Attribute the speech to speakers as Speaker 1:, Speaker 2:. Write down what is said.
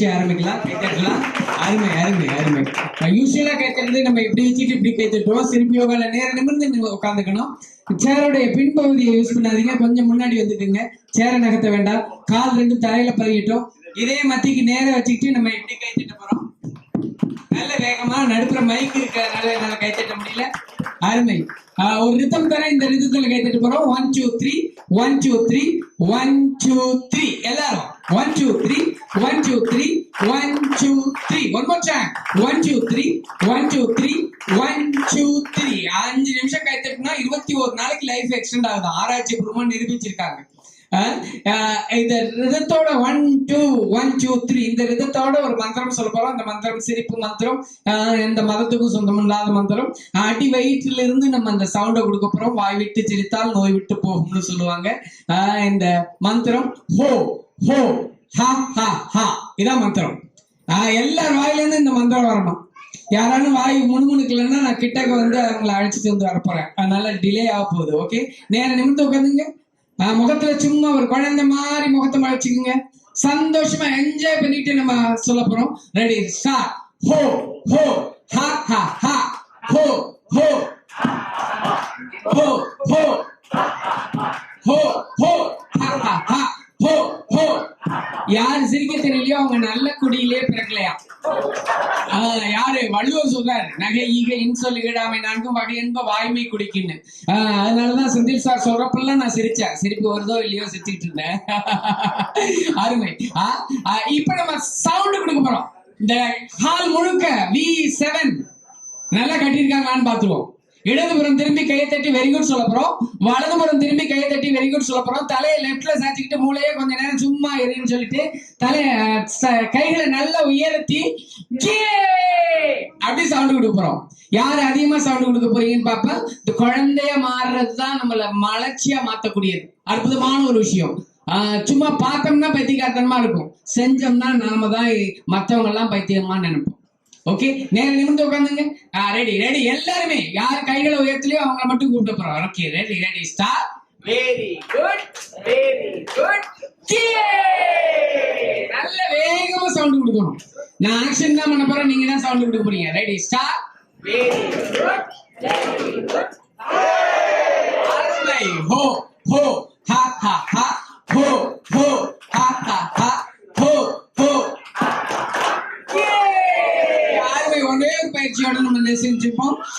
Speaker 1: ஆரம்பிக்கலாம் கைத்தட்டலாம் அருமை அருமை அருமை. யூஸ்வலா கேட்கறது நம்ம இப்படி வச்சுட்டு இப்படி கேட்டுட்டோம் திருப்பி யோகால நேர நிமிர்ந்து உட்காந்துக்கணும். சேருடைய பின்பகுதியை யூஸ் பண்ணாதீங்க. கொஞ்சம் முன்னாடி வந்துட்டுங்க. சேரை நகர்த்த வேண்டாம். கால் ரெண்டு தரையில பழகிட்டோம் இதே மத்திக்கு நேரம் வச்சுக்கிட்டு நம்ம இப்படி கைத்தட்ட போறோம்? நல்ல வேகமா நடுப்புற மைக் இருக்கிறதுனால என்னால கைத்தட்ட முடியல. அருமை. ஆஹ் ஒரு ரிதம் தர இந்த ரித்தத்துல கைத்தட்ட போறோம். One two three one two three one two three எல்லாரும். One two three one two three one two three one more time one two three one two three one two three அஞ்சு நிமிஷம் கைத்தட்டுனா இருபத்தி ஒரு நாளைக்கு லைஃப் எக்ஸ்டெண்ட் ஆகுது. ஆராய்ச்சி பூர்வமா நிரூபிச்சிருக்காங்க. இந்த ரிதத்தோட one two one two three இந்த ரிதத்தோட ஒரு மந்திரம் சொல்ல போறோம். இந்த மந்திரம் சிரிப்பு மந்திரம் அஹ் எந்த மதத்துக்கும் சொந்தம் இல்லாத மந்திரம். அடி வயிற்றுல இருந்து நம்ம அந்த சவுண்டை கொடுக்க போறோம். வாய் விட்டு சிரித்தால் நோய் விட்டு போகும்னு சொல்லுவாங்க. இந்த மந்திரம் ஹோ ஹோ. ஹா ஹா ஹா. இதான் மந்திரம். எல்லார் வாயிலேருந்து இந்த மந்திரம் வரணும். யாராலும் வாய் முணுமுணுக்கலன்னா நான் கிட்டக்க வந்து அவங்கள அழைச்சிட்டு வந்து வரப்போறேன். அதனால டிலே ஆக போகுது ஓகே நேர நிமிர்ந்து உட்காந்துங்க. முகத்துல சும்மா ஒரு குழந்தை மாதிரி முகத்தை மறைச்சுக்குங்க. சந்தோஷமா என்ஜாய் பண்ணிட்டு நம்ம சொல்ல போறோம். ரெடி ஸ்டார்ட் ஹோ ஹோ ஹா ஹா ஹா ஹோ ஹோ ஹோ ஹோ ஹோ ஹோ யாரு சிரிக்க தெரியலையோ அவங்க நல்ல குடியிலே பிறக்கலையா? ஆஹ் யாரு? வள்ளுவர் சொல்றார் நகை ஈக இன்சொல் ஈடாமை நான்கும் வகை என்ப வாய்மை குடிக்குன்னு. ஆஹ் அதனாலதான் செந்தில் சார் சொல்றப்பெல்லாம் நான் சிரிச்சேன். சிரிப்பு வருதோ இல்லையோ சிரிச்சுட்டு இருந்தேன். அருமை. ஆஹ் இப்ப நம்ம சவுண்ட் கொடுக்க போறோம். இந்த ஹால் முழுக்க வி செவன் நல்லா கட்டியிருக்காங்களான்னு பாத்துருவோம் இடதுபுறம் திரும்பி கையை தட்டி வெரி குட் சொல்ல போறோம். வலதுபுறம் திரும்பி கையை தட்டி வெரி குட் சொல்ல போறோம். தலையை லெஃப்ட்ல சாச்சிக்கிட்டு மூளையே கொஞ்ச நேரம் சும்மா இருன்னு சொல்லிட்டு தலைய கைகளை நல்லா உயர்த்தி அப்படி சவுண்ட் கொடுக்க போறோம். யார் அதிகமா சவுண்ட் கொடுக்க போறீங்கன்னு பாப்பா? இந்த குழந்தைய மாறுறதுதான் நம்மள மலர்ச்சியா மாத்தக்கூடியது. அற்புதமான ஒரு விஷயம். ஆஹ் சும்மா பார்த்தோம்னா பைத்தியக்காரத்தனமா இருக்கும். செஞ்சோம்னா நாம தான் மற்றவங்க எல்லாம் பைத்தியமா நினைப்போம். ஓகே நேர நிமிர்ந்து உட்காந்துங்க. ரெடி ரெடி எல்லாருமே யார் கைகளை உயர்த்தலையோ அவங்கள மட்டும் கூப்பிட்டு போறோம் okay ready ready start very good very good நல்ல வேகமா சவுண்ட் கொடுக்கணும். நான் ஆக்ஷன் தான் பண்ண போறேன் நீங்க தான் சவுண்ட் கொடுக்க போறீங்க. ரெடி ஸ்டார்ட் வெரி குட் அருமை ஹோ ஹோ చేయడం నిశించిపో